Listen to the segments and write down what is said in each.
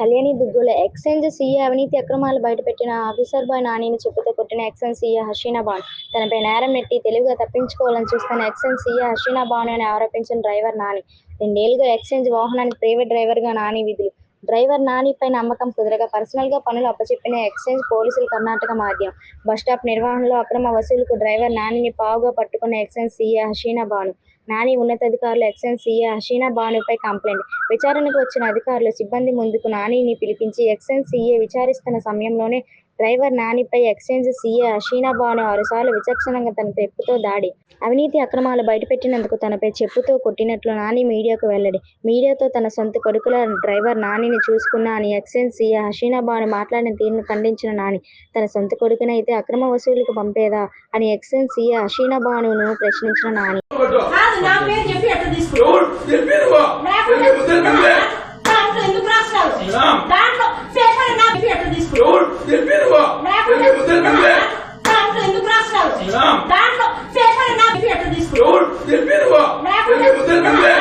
Kalyani Duggula excise CA అవినీతి అక్రమాలు బయటపెట్టిన officer bye నానిని చెప్పుతో కొట్టిన ఎక్సైజ్ సీఏ హసీనా బాను. తనపై నేరం నెట్టి తెలివిగా తప్పించుకోవాలని చూస్తున్న ఎక్సైజ్ సీఏ హసీనా బాను అని ఆరోపించిన డ్రైవర్ నాని. రెండేళ్ళుగా ఎక్సైజ్ వాహనానికి ప్రైవేట్ డ్రైవర్గా నాని విధులు. డ్రైవర్ నానిపై నమ్మకం కుదరగా పర్సనల్గా పనులు అప్పచెప్పిన ఎక్సైజ్ పోలీసులు కర్ణాటక మాధ్యం. బస్టాప్ నిర్వహణలో అక్రమ వసూలుకు డ్రైవర్ నానిని పావుగా పట్టుకున్న ఎక్సైజ్ సీఏ హషీనా బాను. నాని ఉన్నతాధికారులు ఎక్సైజ్ సీఏ హషీనా బానుపై కంప్లైంట్. విచారణకు వచ్చిన అధికారులు సిబ్బంది ముందుకు నానిని పిలిపించి ఎక్సైజ్ సీఏ విచారిస్తున్న సమయంలోనే డ్రైవర్ నానిపై ఎక్సైజ్ సీఏ హసీనా బాను ఆరుసార్లు విచక్షణంగా తన చెప్పుతో దాడి అవినీతి అక్రమాలు బయటపెట్టినందుకు తనపై చెప్పుతో కొట్టినట్లు నాని మీడియాకు వెల్లడి. మీడియాతో తన సొంత కొడుకుల డ్రైవర్ నానిని చూసుకున్నా అని ఎక్సైజ్ సీఏ హసీనా బాను మాట్లాడిన తీరును ఖండించిన నాని తన సొంత కొడుకునైతే అక్రమ వసూలుకు పంపేదా అని ఎక్సైజ్ సీఏ హసీనా బానును ప్రశ్నించిన నాని కాదు నా పేరు చెప్పి ఎట్లా తీసుకున్నావు ఎవరు తెలిపారు లేకుండా తెలిపారు దాంట్లో ఎందుకు రాసినావు మేడం. దాంట్లో పేపర్ నా చెప్పి ఎట్లా తీసుకున్నావు ఎవరు తెలిపారు లేకుండా తెలిపారు దాంట్లో ఎందుకు రాసినావు మేడం. దాంట్లో పేపర్ నా చెప్పి ఎట్లా తీసుకున్నావు ఎవరు తెలిపారు లేకుండా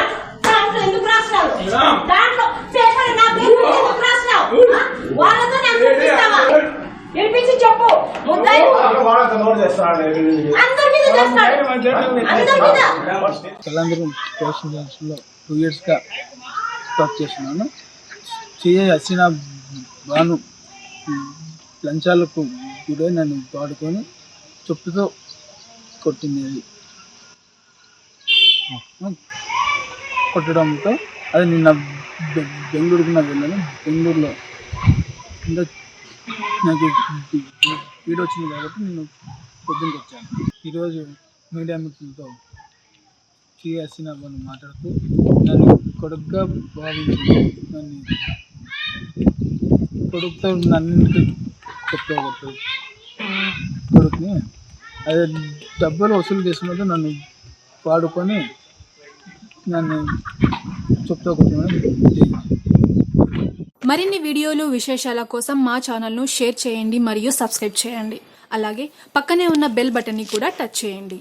దాంట్లో ఎందుకు రాసినావు? మేడం. దాంట్లో పేపర్ నా పేరు ఎందుకు రాసినావు? ఆ? వాళ్ళతో నాకు వినిపిస్తావా వినిపించి చెప్పు. ముద్దాయి. అందరి మీద చేస్తాడు అందరి మీద కళ్యాణదుర్గం స్టేషన్లో టూ ఇయర్స్గా వర్క్ చేస్తున్నాను. సిఐ హసీనా బాను లంచాలకు గురై నన్ను వాడుకొని చెప్పుతో కొట్టింది అది. కొట్టడంతో అది నిన్న బెంగళూరుకి బెంగళూరుకు నాకు వెళ్ళాను బెంగళూరులో ఇంకా నాకు వీడియో వచ్చింది కాబట్టి నేను పొద్దున్నకి వచ్చాను. ఈరోజు మీడియా మిత్రులతో సిఎస్సిన వాళ్ళు మాట్లాడుతూ నన్ను కొడుకుగా భావించింది. నన్ను కొడుకుతో నన్ను చెప్పుకోకూడదు కొడుకుని అదే డబ్బులు వసూలు చేసినప్పుడు నన్ను వాడుకొని నన్ను చెప్పుకోకూడదు మరిన్ని వీడియోలు విశేషాల కోసం మా ఛానల్ను షేర్ చేయండి మరియు సబ్స్క్రైబ్ చేయండి. అలాగే పక్కనే ఉన్న బెల్ బటన్ని కూడా టచ్ చేయండి.